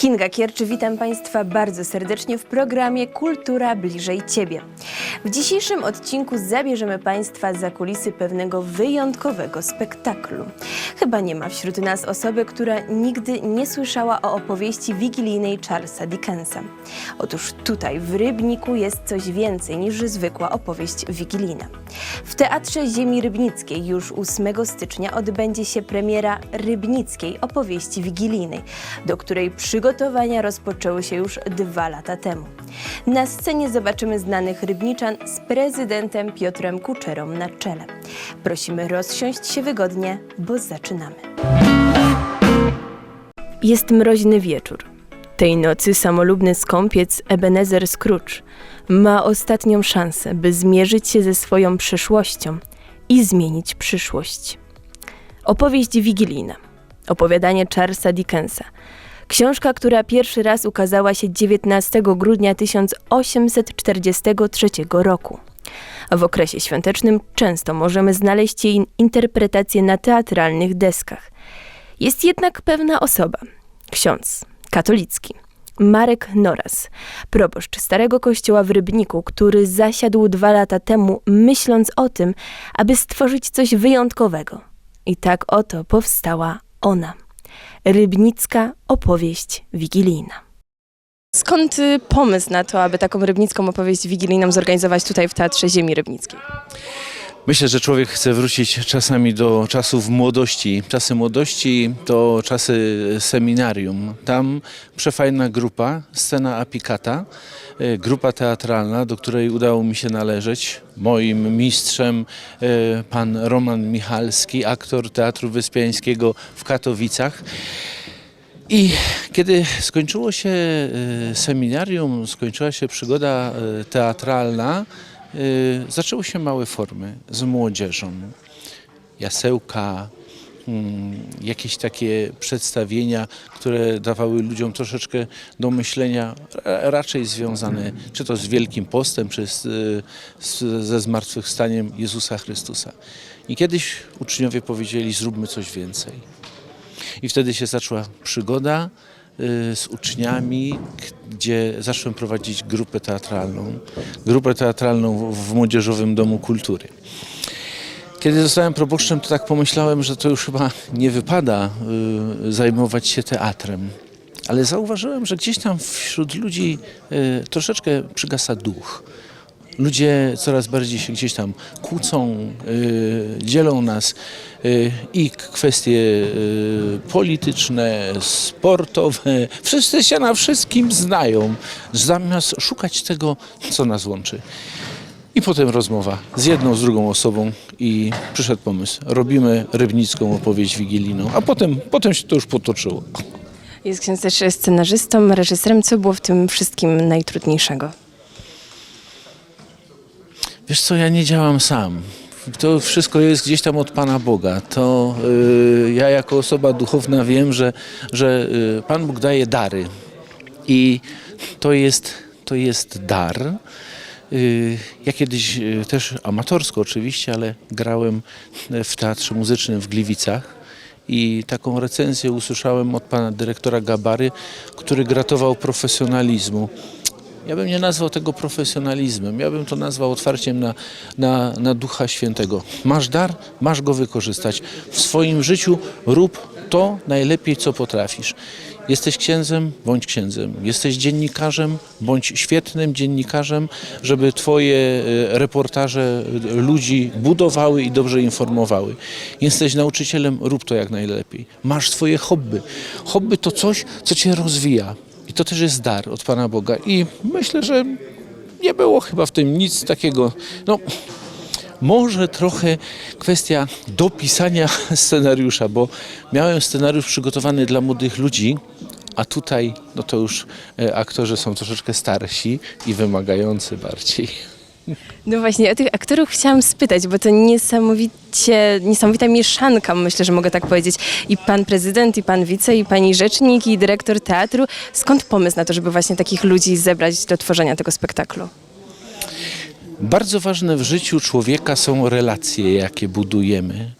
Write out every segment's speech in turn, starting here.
Kinga Kierczy, witam Państwa bardzo serdecznie w programie Kultura bliżej Ciebie. W dzisiejszym odcinku zabierzemy Państwa za kulisy pewnego wyjątkowego spektaklu. Chyba nie ma wśród nas osoby, która nigdy nie słyszała o opowieści wigilijnej Charlesa Dickensa. Otóż tutaj w Rybniku jest coś więcej niż zwykła opowieść wigilijna. W Teatrze Ziemi Rybnickiej już 8 stycznia odbędzie się premiera Rybnickiej opowieści wigilijnej, do której przygotowania rozpoczęły się już dwa lata temu. Na scenie zobaczymy znanych rybniczan z prezydentem Piotrem Kuczerą na czele. Prosimy rozsiąść się wygodnie, bo zaczynamy. Jest mroźny wieczór. Tej nocy samolubny skąpiec Ebenezer Scrooge ma ostatnią szansę, by zmierzyć się ze swoją przeszłością i zmienić przyszłość. Opowieść wigilijna. Opowiadanie Charlesa Dickensa. Książka, która pierwszy raz ukazała się 19 grudnia 1843 roku. W okresie świątecznym często możemy znaleźć jej interpretacje na teatralnych deskach. Jest jednak pewna osoba, ksiądz katolicki, Marek Noras, proboszcz Starego Kościoła w Rybniku, który zasiadł dwa lata temu, myśląc o tym, aby stworzyć coś wyjątkowego. I tak oto powstała ona. Rybnicka opowieść wigilijna. Skąd y, pomysł na to, aby taką rybnicką opowieść wigilijną zorganizować tutaj w Teatrze Ziemi Rybnickiej? Myślę, że człowiek chce wrócić czasami do czasów młodości. Czasy młodości to czasy seminarium. Tam przefajna grupa, scena Apikata, e, grupa teatralna, do której udało mi się należeć. Moim mistrzem e, pan Roman Michalski, aktor Teatru Wyspiańskiego w Katowicach. I kiedy skończyło się e, seminarium, skończyła się przygoda teatralna, zaczęły się małe formy z młodzieżą. Jasełka, mm, jakieś takie przedstawienia, które dawały ludziom troszeczkę do myślenia, ra- raczej związane czy to z Wielkim Postem, czy z, e, z, ze zmartwychwstaniem Jezusa Chrystusa. I kiedyś uczniowie powiedzieli, zróbmy coś więcej. I wtedy się zaczęła przygoda y, z uczniami, gdzie zacząłem prowadzić grupę teatralną. Grupę teatralną w Młodzieżowym Domu Kultury. Kiedy zostałem proboszczem, to tak pomyślałem, że to już chyba nie wypada y, zajmować się teatrem. Ale zauważyłem, że gdzieś tam wśród ludzi y, troszeczkę przygasa duch. Ludzie coraz bardziej się gdzieś tam kłócą, y, dzielą nas y, i kwestie y, polityczne, sportowe. Wszyscy się na wszystkim znają, zamiast szukać tego, co nas łączy. I potem rozmowa z jedną, z drugą osobą i przyszedł pomysł. Robimy rybnicką opowieść wigilijną, a potem, potem się to już potoczyło. Jest ksiądz też scenarzystą, reżyserem. Co było w tym wszystkim najtrudniejszego? Wiesz co, ja nie działam sam. To wszystko jest gdzieś tam od Pana Boga. To y, ja jako osoba duchowna wiem, że, że y, Pan Bóg daje dary. I to jest, to jest dar. Y, Ja kiedyś y, też amatorsko oczywiście, ale grałem w teatrze muzycznym w Gliwicach i taką recenzję usłyszałem od pana dyrektora Gabary, który gratował profesjonalizmu. Ja bym nie nazwał tego profesjonalizmem, ja bym to nazwał otwarciem na, na, na Ducha Świętego. Masz dar, masz go wykorzystać. W swoim życiu rób to najlepiej, co potrafisz. Jesteś księdzem, bądź księdzem. Jesteś dziennikarzem, bądź świetnym dziennikarzem, żeby twoje e, reportaże e, ludzi budowały i dobrze informowały. Jesteś nauczycielem, rób to jak najlepiej. Masz swoje hobby. Hobby to coś, co cię rozwija. I to też jest dar od Pana Boga. I myślę, że nie było chyba w tym nic takiego. No, może trochę kwestia dopisania scenariusza, bo miałem scenariusz przygotowany dla młodych ludzi, a tutaj no to już e, aktorzy są troszeczkę starsi i wymagający bardziej. No właśnie, o tych aktorów chciałam spytać, bo to niesamowicie, niesamowita mieszanka, myślę, że mogę tak powiedzieć. I pan prezydent, i pan wice, i pani rzecznik, i dyrektor teatru. Skąd pomysł na to, żeby właśnie takich ludzi zebrać do tworzenia tego spektaklu? Bardzo ważne w życiu człowieka są relacje, jakie budujemy.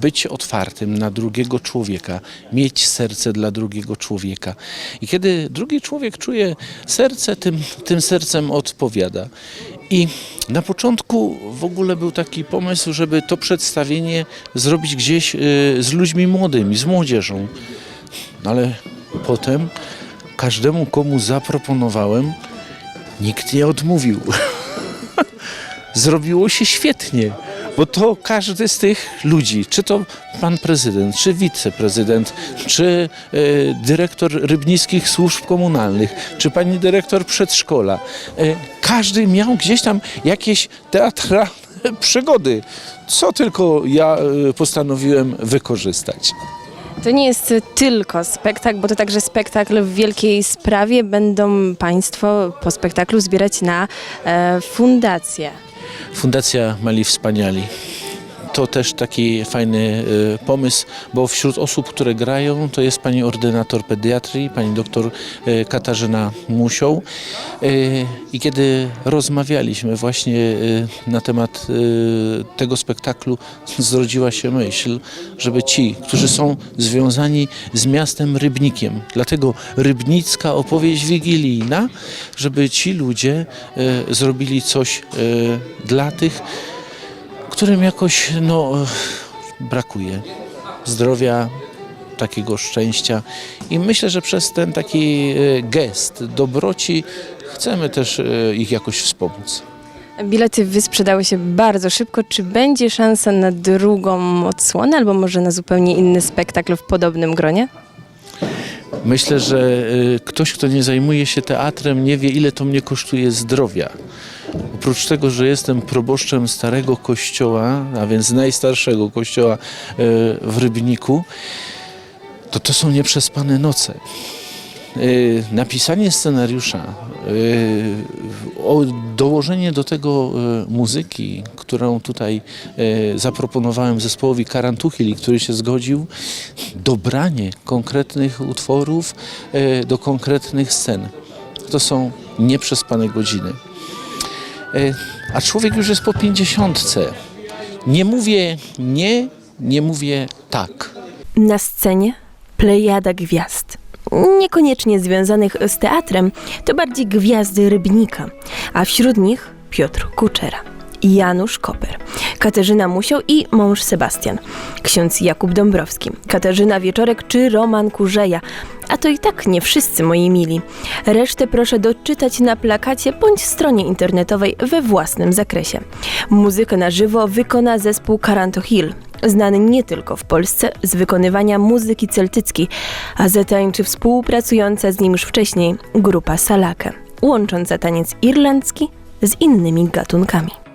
być otwartym na drugiego człowieka, mieć serce dla drugiego człowieka. I kiedy drugi człowiek czuje serce, tym, tym sercem odpowiada. I na początku w ogóle był taki pomysł, żeby to przedstawienie zrobić gdzieś y, z ludźmi młodymi, z młodzieżą. No ale potem każdemu, komu zaproponowałem, nikt nie odmówił. Zrobiło się świetnie, bo to każdy z tych ludzi, czy to pan prezydent, czy wiceprezydent, czy e, dyrektor rybnickich służb komunalnych, czy pani dyrektor przedszkola, e, każdy miał gdzieś tam jakieś teatralne przygody, co tylko ja e, postanowiłem wykorzystać. To nie jest tylko spektakl, bo to także spektakl w wielkiej sprawie. Będą Państwo po spektaklu zbierać na e, fundację. Fundacja Mali Wspaniali. To też taki fajny y, pomysł, bo wśród osób, które grają, to jest pani ordynator pediatrii, pani doktor y, Katarzyna Musioł. Y, I kiedy rozmawialiśmy właśnie na temat tego spektaklu, zrodziła się myśl, żeby ci, którzy są związani z miastem Rybnikiem, dlatego rybnicka opowieść wigilijna, żeby ci ludzie zrobili coś dla tych, którym jakoś no, brakuje zdrowia, takiego szczęścia. I myślę, że przez ten taki e, gest dobroci chcemy też e, ich jakoś wspomóc. Bilety wysprzedały się bardzo szybko. Czy będzie szansa na drugą odsłonę, albo może na zupełnie inny spektakl w podobnym gronie? Myślę, że e, ktoś, kto nie zajmuje się teatrem, nie wie, ile to mnie kosztuje zdrowia. Oprócz tego, że jestem proboszczem starego kościoła, a więc najstarszego kościoła e, w Rybniku, to to są nieprzespane noce. E, Napisanie scenariusza, e, dołożenie do tego muzyki, którą tutaj zaproponowałem zespołowi Karantuchili, który się zgodził, dobranie konkretnych utworów do konkretnych scen. To są nieprzespane godziny. E, A człowiek już jest po pięćdziesiątce. Nie mówię nie, nie mówię tak. Na scenie plejada gwiazd. Niekoniecznie związanych z teatrem, to bardziej gwiazdy Rybnika, a wśród nich Piotr Kuczera, Janusz Koper, Katarzyna Musiał i mąż Sebastian, ksiądz Jakub Dąbrowski, Katarzyna Wieczorek czy Roman Kurzeja. A to i tak nie wszyscy moi mili. Resztę proszę doczytać na plakacie bądź stronie internetowej we własnym zakresie. Muzykę na żywo wykona zespół Karanto Hill, znany nie tylko w Polsce z wykonywania muzyki celtyckiej, a zatańczy współpracująca z nim już wcześniej grupa Salake, łącząca taniec irlandzki z innymi gatunkami.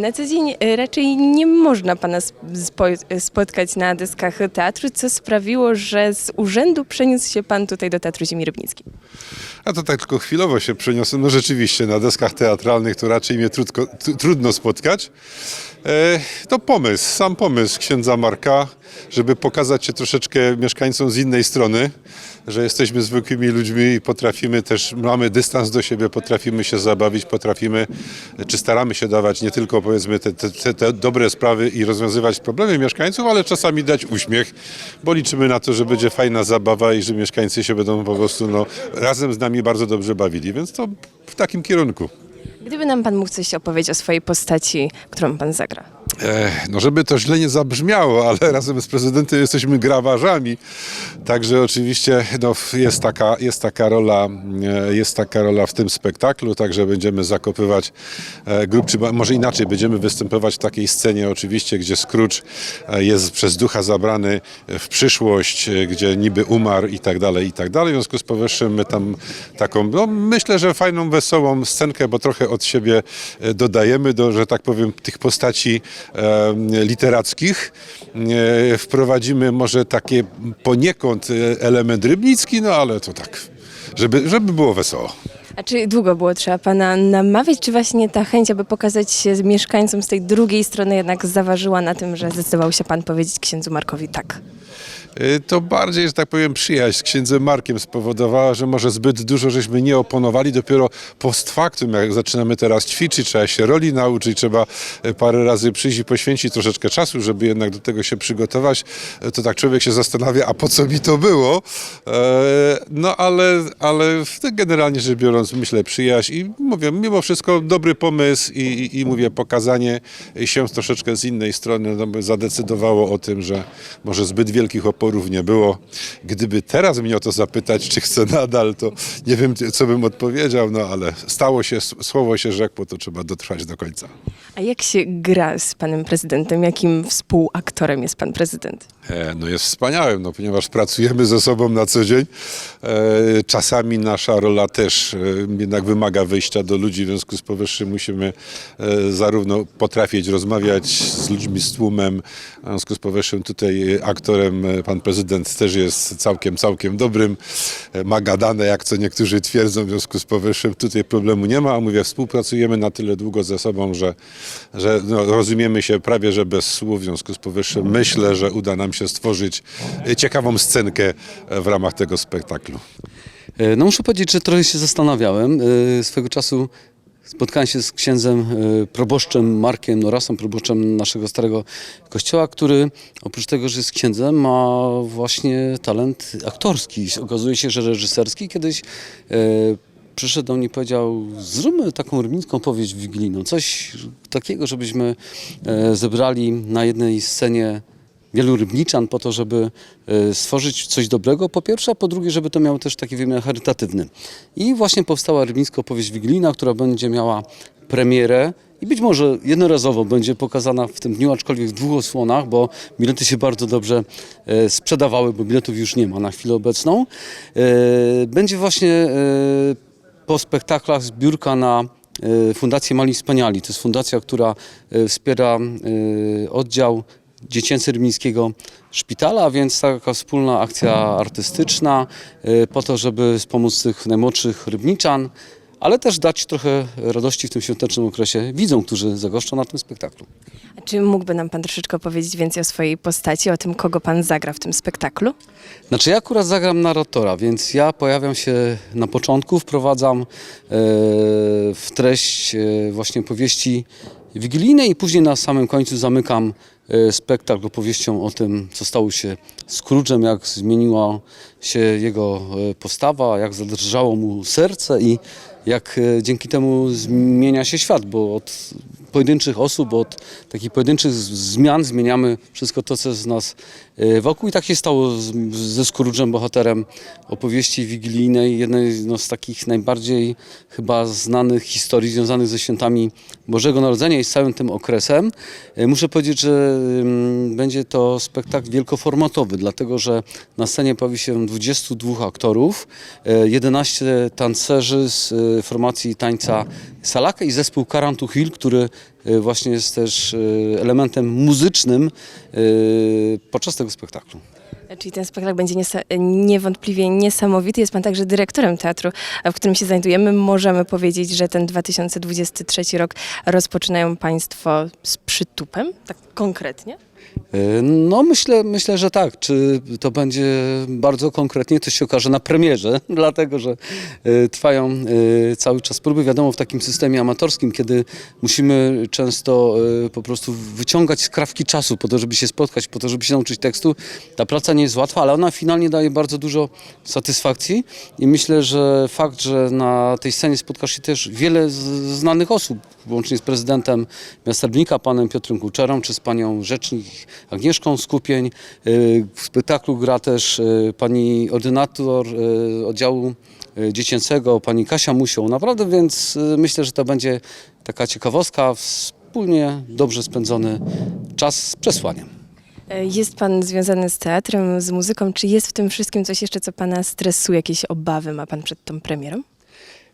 Na co dzień e, raczej nie można pana spo- spotkać na deskach teatru, co sprawiło, że z urzędu przeniósł się pan tutaj do Teatru Ziemi Rybnickiej. A to tak tylko chwilowo się przeniosłem. No rzeczywiście, na deskach teatralnych to raczej mnie trudko, tr- trudno spotkać. E, to pomysł, sam pomysł księdza Marka, żeby pokazać się troszeczkę mieszkańcom z innej strony, że jesteśmy zwykłymi ludźmi i potrafimy też, mamy dystans do siebie, potrafimy się zabawić, potrafimy, czy staramy się dawać nie tylko powiedzmy te, te, te, dobre sprawy i rozwiązywać problemy mieszkańców, ale czasami dać uśmiech, bo liczymy na to, że będzie fajna zabawa i że mieszkańcy się będą po prostu no, razem z nami bardzo dobrze bawili, więc to w takim kierunku. Gdyby nam pan mógł coś opowiedzieć o swojej postaci, którą pan zagra. E, no żeby to źle nie zabrzmiało, ale razem z prezydentem jesteśmy grawarzami. Także oczywiście no, jest, taka, jest, taka rola, e, jest taka rola w tym spektaklu, także będziemy zakopywać e, grup, czy może inaczej, będziemy występować w takiej scenie oczywiście, gdzie Scrooge jest przez ducha zabrany w przyszłość, gdzie niby umarł i tak dalej, i tak dalej. W związku z powyższym my tam taką, no myślę, że fajną, wesołą scenkę, bo trochę od siebie dodajemy do, że tak powiem, tych postaci literackich. E, wprowadzimy może takie poniekąd e, element rybnicki, no ale to tak, żeby, żeby było wesoło. A czy długo było trzeba pana namawiać, czy właśnie ta chęć, aby pokazać się mieszkańcom z tej drugiej strony jednak zaważyła na tym, że zdecydował się pan powiedzieć księdzu Markowi tak? Y, To bardziej, że tak powiem, przyjaźń z księdzem Markiem spowodowała, że może zbyt dużo żeśmy nie oponowali. Dopiero post factum, jak zaczynamy teraz ćwiczyć, trzeba się roli nauczyć, trzeba y, parę razy przyjść i poświęcić troszeczkę czasu, żeby jednak do tego się przygotować. Y, To tak człowiek się zastanawia, a po co mi to było? E, No ale, ale generalnie rzecz biorąc, myślę przyjaźń i mówię, mimo wszystko dobry pomysł i, i, i mówię, pokazanie się troszeczkę z innej strony no, zadecydowało o tym, że może zbyt wielkich oporów nie było. Gdyby teraz mnie o to zapytać, czy chcę nadal, to nie wiem, co bym odpowiedział, no ale stało się, słowo się rzekło, to trzeba dotrwać do końca. A jak się gra z panem prezydentem? Jakim współaktorem jest pan prezydent? E, No jest wspaniałym, no, ponieważ pracujemy ze sobą na co dzień. E, Czasami nasza rola też e, jednak wymaga wyjścia do ludzi, w związku z powyższym musimy zarówno potrafić rozmawiać z ludźmi, z tłumem, w związku z powyższym tutaj aktorem pan prezydent też jest całkiem, całkiem dobrym. Ma gadane, jak co niektórzy twierdzą, w związku z powyższym tutaj problemu nie ma, a mówię, współpracujemy na tyle długo ze sobą, że, że no, rozumiemy się prawie, że bez słów, w związku z powyższym myślę, że uda nam się stworzyć e, ciekawą scenkę e, w ramach tego spektaklu. E, No muszę powiedzieć, że trochę się zastanawiałem. Swego czasu spotkałem się z księdzem proboszczem Markiem Norasem, proboszczem naszego starego kościoła, który oprócz tego, że jest księdzem, ma właśnie talent aktorski. Okazuje się, że reżyserski. Kiedyś przyszedł do mnie i powiedział, zróbmy taką rybnicką powieść wigilijną. Coś takiego, żebyśmy zebrali na jednej scenie wielu rybniczan po to, żeby e, stworzyć coś dobrego po pierwsze, a po drugie, żeby to miało też taki wymiar charytatywny. I właśnie powstała rybnicka opowieść wigilijna, która będzie miała premierę i być może jednorazowo będzie pokazana w tym dniu, aczkolwiek w dwóch osłonach, bo bilety się bardzo dobrze e, sprzedawały, bo biletów już nie ma na chwilę obecną. E, Będzie właśnie po spektaklach zbiórka na Fundację Mali Wspaniali. To jest fundacja, która wspiera oddział dziecięcy rybnickiego szpitala, a więc taka wspólna akcja artystyczna e, po to, żeby wspomóc tych najmłodszych rybniczan, ale też dać trochę radości w tym świątecznym okresie widzom, którzy zagoszczą na tym spektaklu. A czy mógłby nam pan troszeczkę powiedzieć więcej o swojej postaci, o tym, kogo pan zagra w tym spektaklu? Znaczy ja akurat zagram narratora, więc ja pojawiam się na początku, wprowadzam e, w treść e, właśnie powieści wigilijnej i później na samym końcu zamykam spektakl opowieścią o tym, co stało się Scrooge'em, jak zmieniła się jego e, postawa, jak zadrżało mu serce i jak e, dzięki temu zmienia się świat, bo od pojedynczych osób, od takich pojedynczych zmian zmieniamy wszystko to, co jest z nas e, wokół. I tak się stało z, ze Scrooge'em, bohaterem opowieści wigilijnej, jednej no, z takich najbardziej chyba znanych historii związanych ze świętami Bożego Narodzenia i z całym tym okresem. E, Muszę powiedzieć, że mm, będzie to spektakl wielkoformatowy, dlatego że na scenie pojawi się 22 aktorów, e, 11 tancerzy z e, formacji tańca Salaka i zespół Karantu Hill, który e, właśnie jest też e, elementem muzycznym e, podczas tego spektaklu. Czyli ten spektakl będzie niewątpliwie niesamowity. Jest pan także dyrektorem teatru, w którym się znajdujemy. Możemy powiedzieć, że ten 2023 rok rozpoczynają państwo z przytupem, tak konkretnie? No myślę, myślę, że tak. Czy to będzie bardzo konkretnie, to się okaże na premierze, dlatego że e, trwają e, cały czas próby. Wiadomo, w takim systemie amatorskim, kiedy musimy często e, po prostu wyciągać skrawki czasu po to, żeby się spotkać, po to, żeby się nauczyć tekstu, ta praca nie jest łatwa, ale ona finalnie daje bardzo dużo satysfakcji i myślę, że fakt, że na tej scenie spotkasz się też wiele znanych osób, łącznie z prezydentem miasta Rybnika, panem Piotrem Kuczerą, czy z panią rzecznik Agnieszką Skupień. Y, W spektaklu gra też y, pani ordynator y, oddziału dziecięcego, pani Kasia Musią. Naprawdę więc myślę, że to będzie taka ciekawostka, wspólnie dobrze spędzony czas z przesłaniem. E, Jest pan związany z teatrem, z muzyką. Czy jest w tym wszystkim coś jeszcze, co pana stresuje, jakieś obawy ma pan przed tą premierą?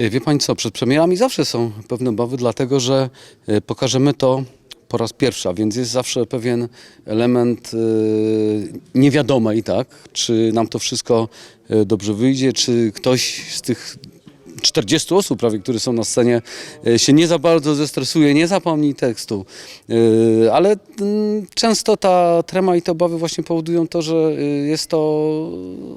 Y, Wie pani co, przed premierami zawsze są pewne obawy, dlatego że y, pokażemy to po raz pierwszy, więc jest zawsze pewien element y, niewiadomej, tak? Czy nam to wszystko y, dobrze wyjdzie, czy ktoś z tych 40 osób prawie, które są na scenie, e, się nie za bardzo zestresuje, nie zapomni tekstu. Ale mm, często ta trema i te obawy właśnie powodują to, że jest to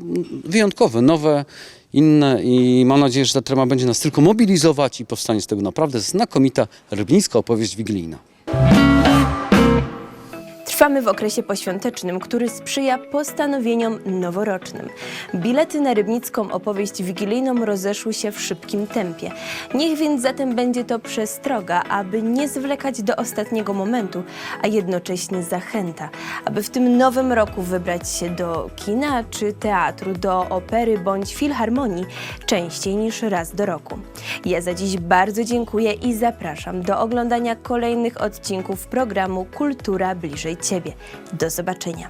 mm, wyjątkowe, nowe, inne i mam nadzieję, że ta trema będzie nas tylko mobilizować i powstanie z tego naprawdę znakomita rybnicka opowieść wigilijna. Thank you. Trwamy w okresie poświątecznym, który sprzyja postanowieniom noworocznym. Bilety na rybnicką opowieść wigilijną rozeszły się w szybkim tempie. Niech więc zatem będzie to przestroga, aby nie zwlekać do ostatniego momentu, a jednocześnie zachęta, aby w tym nowym roku wybrać się do kina czy teatru, do opery bądź filharmonii częściej niż raz do roku. Ja za dziś bardzo dziękuję i zapraszam do oglądania kolejnych odcinków programu Kultura bliżej Ciebie siebie. Do zobaczenia.